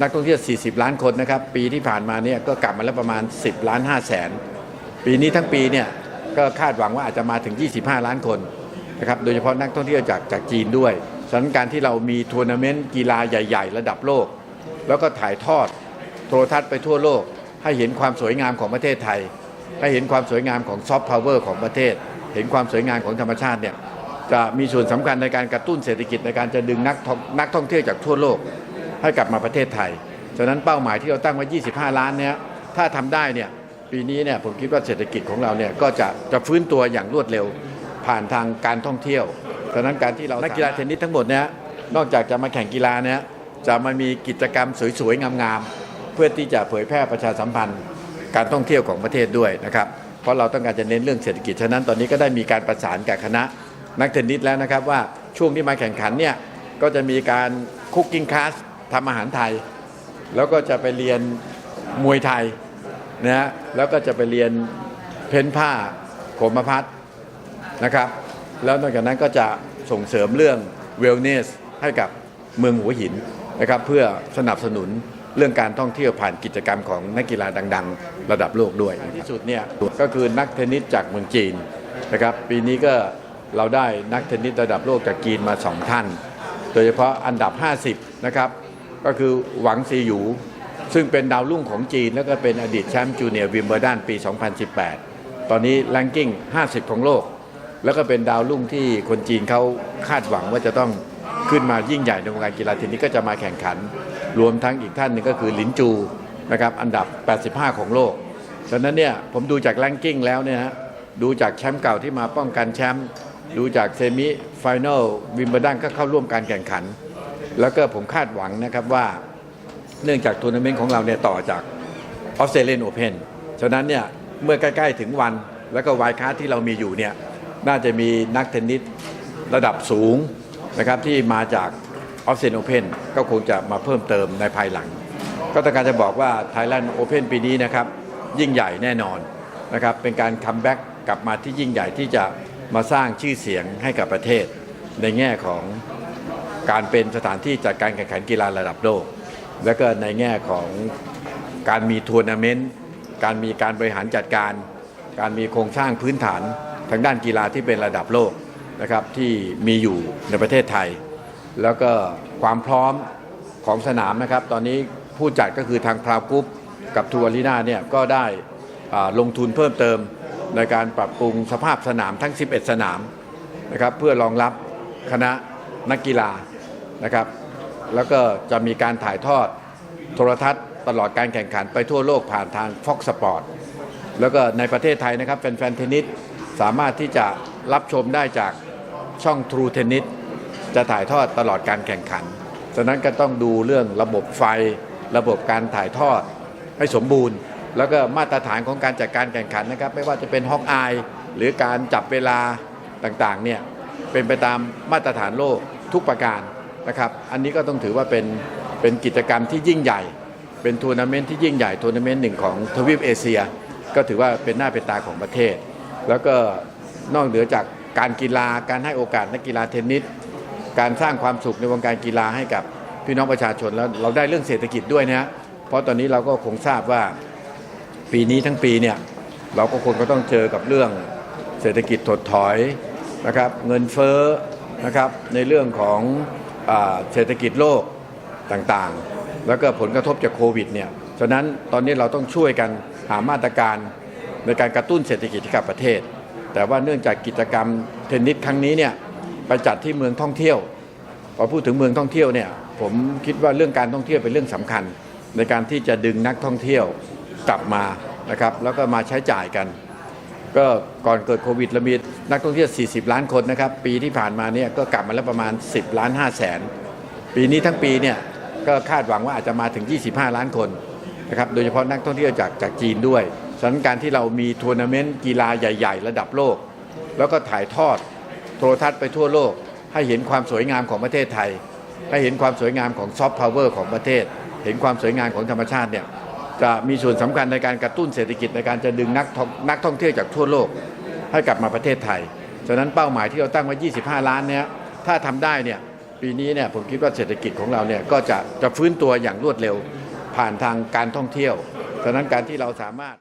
นักท่องเที่ยว 40 ล้านคนนะครับ ปีที่ผ่านมาเนี่ยก็กลับมาแล้วประมาณ 10 ล้าน5แสน ปีนี้ทั้งปีเนี่ยก็คาดหวังว่าอาจจะมาถึง 25 ล้านคนนะครับ โดยเฉพาะนักท่องเที่ยวจากจากจีนด้วย ฉะนั้นการที่เรามีทัวร์นาเมนต์กีฬาใหญ่ ๆ ระดับโลก แล้วก็ถ่ายทอดโทรทัศน์ไปทั่วโลก ให้เห็นความสวยงามของประเทศไทย ให้เห็นความสวยงามของซอฟต์พาวเวอร์ของประเทศ เห็นความสวยงามของธรรมชาติเนี่ยจะมีส่วนสำคัญในการกระตุ้นเศรษฐกิจในการจะดึงนักท่องนักท่องเที่ยวจากทั่วโลก ให้กลับมาประเทศไทย ฉะนั้นเป้าหมายที่เราตั้งไว้ 25 ล้านเนี่ยถ้าทำได้เนี่ยปีนี้เนี่ยผมคิดว่าเศรษฐกิจของเราเนี่ยก็จะจะฟื้นตัวอย่างรวดเร็วผ่านทางการท่องเที่ยว ฉะนั้นการที่เรานักกีฬาเทนนิสทั้งหมดเนี่ยนอกจากจะมาแข่งกีฬาเนี่ยจะมามีกิจกรรมสวยๆงามๆเพื่อที่จะเผยแพร่ประชาสัมพันธ์การท่องเที่ยวของประเทศด้วยนะครับเพราะเราต้องการจะเน้นเรื่องเศรษฐกิจฉะนั้นตอนนี้ก็ได้มีการประสานกับคณะนักเทนนิสแล้วนะครับว่าช่วงที่มาแข่งขันเนี่ยก็จะมีการคุกกิ้งคลาส ทำอาหารไทย แล้วก็จะไปเรียนมวยไทยนะฮะแล้วก็จะไปเรียนเพ้นผ้าโขมพัดนะครับ แล้วนอกจากนั้นก็จะส่งเสริมเรื่องเวลเนสให้กับเมืองหัวหินนะครับเพื่อสนับสนุนเรื่องการท่องเที่ยวผ่านกิจกรรมของนักกีฬาดัง ๆ ระดับโลกด้วยที่สุดเนี่ยก็คือนักเทนนิสจากเมืองจีนนะครับปีนี้ก็เราได้นักเทนนิสระดับโลกจากจีนมาสองท่าน โดยเฉพาะอันดับ 50 นะครับ ก็คือหวังซีหยู ซึ่งเป็นดาวรุ่งของจีน แล้วก็เป็นอดีตแชมป์จูเนียร์วิมเบลดันปี 2018 ตอนนี้แรงกิ้ง 50 ของโลก แล้วก็เป็นดาวรุ่งที่คนจีนเขาคาดหวังว่าจะต้องขึ้นมายิ่งใหญ่ในวงการกีฬาทนนิสก็จะมาแข่งขัน รวมทั้งอีกท่านหนึ่งก็คือหลินจูนะครับอันดับ 85 ของโลกฉะนั้นเนี่ยผมดูจากแรงกิ้งแล้วเนี่ยฮะดูจากแชมป์เก่าที่มาป้องกันแชมป์ดูจากเซมิไฟแนลวิมเบลดันก็เข้าร่วมการแข่งขัน แล้วก็ผมคาดหวังนะครับว่าเนื่องจากทัวร์นาเมนต์ของเราเนี่ยต่อจากออสเตรเลียนโอเพนฉะนั้นเนี่ยเมื่อใกล้ๆถึงวัน แล้วก็วายคาที่เรามีอยู่เนี่ยน่าจะมีนักเทนนิสระดับสูงนะครับที่มาจากออสเตรเลียนโอเพนก็คงจะมาเพิ่มเติมในภายหลัง ก็ต้องการจะบอกว่า Thailand Open ปีนี้นะครับยิ่งใหญ่แน่นอนนะครับเป็นการคัมแบ็กกลับมาที่ยิ่งใหญ่ที่จะมาสร้างชื่อเสียงให้กับประเทศในแง่ของ การเป็นสถานที่จัดการแข่งขันกีฬาระดับโลก และก็ในแง่ของการมีทัวร์นาเมนต์การมีการบริหารจัดการ การมีโครงสร้างพื้นฐานทางด้านกีฬาที่เป็นระดับโลกนะครับที่มีอยู่ในประเทศไทย แล้วก็ความพร้อมของสนามนะครับ ตอนนี้ผู้จัดก็คือทางพราวกรุ๊ปกับทัวร์ลีนาเนี่ยก็ได้ลงทุนเพิ่มเติมในการปรับปรุงสภาพสนามทั้ง 11 สนามนะครับเพื่อรองรับคณะนักกีฬา นะครับ แล้วก็จะมีการถ่ายทอดโทรทัศน์ตลอดการแข่งขันไปทั่วโลกผ่านทาง Fox Sport แล้วก็ในประเทศไทยนะครับแฟนๆเทนนิสสามารถที่จะรับชมได้จากช่อง True Tennis จะถ่ายทอดตลอดการแข่งขัน ฉะนั้นก็ต้องดูเรื่องระบบไฟ ระบบการถ่ายทอดให้สมบูรณ์ แล้วก็มาตรฐานของการจัดการแข่งขันนะครับ ไม่ว่าจะเป็นฮอกอายหรือการจับเวลาต่างๆเนี่ยเป็นไปตามมาตรฐานโลกทุกประการ นะครับอันนี้ก็ต้องถือว่าเป็นเป็นกิจกรรมที่ยิ่งใหญ่ เป็นทัวร์นาเมนต์ที่ยิ่งใหญ่ทัวร์นาเมนต์หนึ่งของทวีปเอเชีย ก็ถือว่าเป็นหน้าเป็นตาของประเทศ แล้วก็นอกเหนือจากการกีฬาการให้โอกาสนักกีฬาเทนนิสการสร้างความสุขในวงการกีฬาให้กับพี่น้องประชาชนแล้วเราได้เรื่องเศรษฐกิจด้วยนะเพราะตอนนี้เราก็คงทราบว่าปีนี้ทั้งปีเนี่ยเราก็คงก็ต้องเจอกับเรื่องเศรษฐกิจถดถอยนะครับเงินเฟ้อนะครับในเรื่องของ เศรษฐกิจโลกต่างๆ แล้วก็ผลกระทบจากโควิดเนี่ยฉะนั้นตอนนี้เราต้องช่วยกันหามาตรการในการกระตุ้นเศรษฐกิจให้กับประเทศ แต่ว่าเนื่องจากกิจกรรมเทนนิสครั้งนี้เนี่ยไปจัดที่เมืองท่องเที่ยวพอพูดถึงเมืองท่องเที่ยวเนี่ยผมคิดว่าเรื่องการท่องเที่ยวเป็นเรื่องสำคัญ ในการที่จะดึงนักท่องเที่ยวกลับมานะครับแล้วก็มาใช้จ่ายกัน ก็ก่อนเกิดโควิดเรามีนักท่องเที่ยว 40 ล้านคนนะครับ ปีที่ผ่านมาเนี่ยก็กลับมาแล้วประมาณ 10 ล้าน5แสน ปีนี้ทั้งปีเนี่ยก็คาดหวังว่าอาจจะมาถึง 25 ล้านคนนะครับโดยเฉพาะนักท่องเที่ยวจากจากจีนด้วยฉะนั้นการที่เรามีทัวร์นาเมนต์กีฬาใหญ่ ๆ ระดับโลก แล้วก็ถ่ายทอดโทรทัศน์ไปทั่วโลก ให้เห็นความสวยงามของประเทศไทย ให้เห็นความสวยงามของซอฟต์พาวเวอร์ของประเทศ เห็นความสวยงามของธรรมชาติเนี่ย จะมีส่วนสำคัญในการกระตุ้นเศรษฐกิจในการจะดึงนักท่องนักท่องเที่ยวจากทั่วโลกให้กลับมาประเทศไทย ฉะนั้นเป้าหมายที่เราตั้งไว้ 25 ล้านเนี่ยถ้าทำได้เนี่ยปีนี้เนี่ยผมคิดว่าเศรษฐกิจของเราเนี่ยก็จะจะฟื้นตัวอย่างรวดเร็วผ่านทางการท่องเที่ยว ฉะนั้นการที่เราสามารถ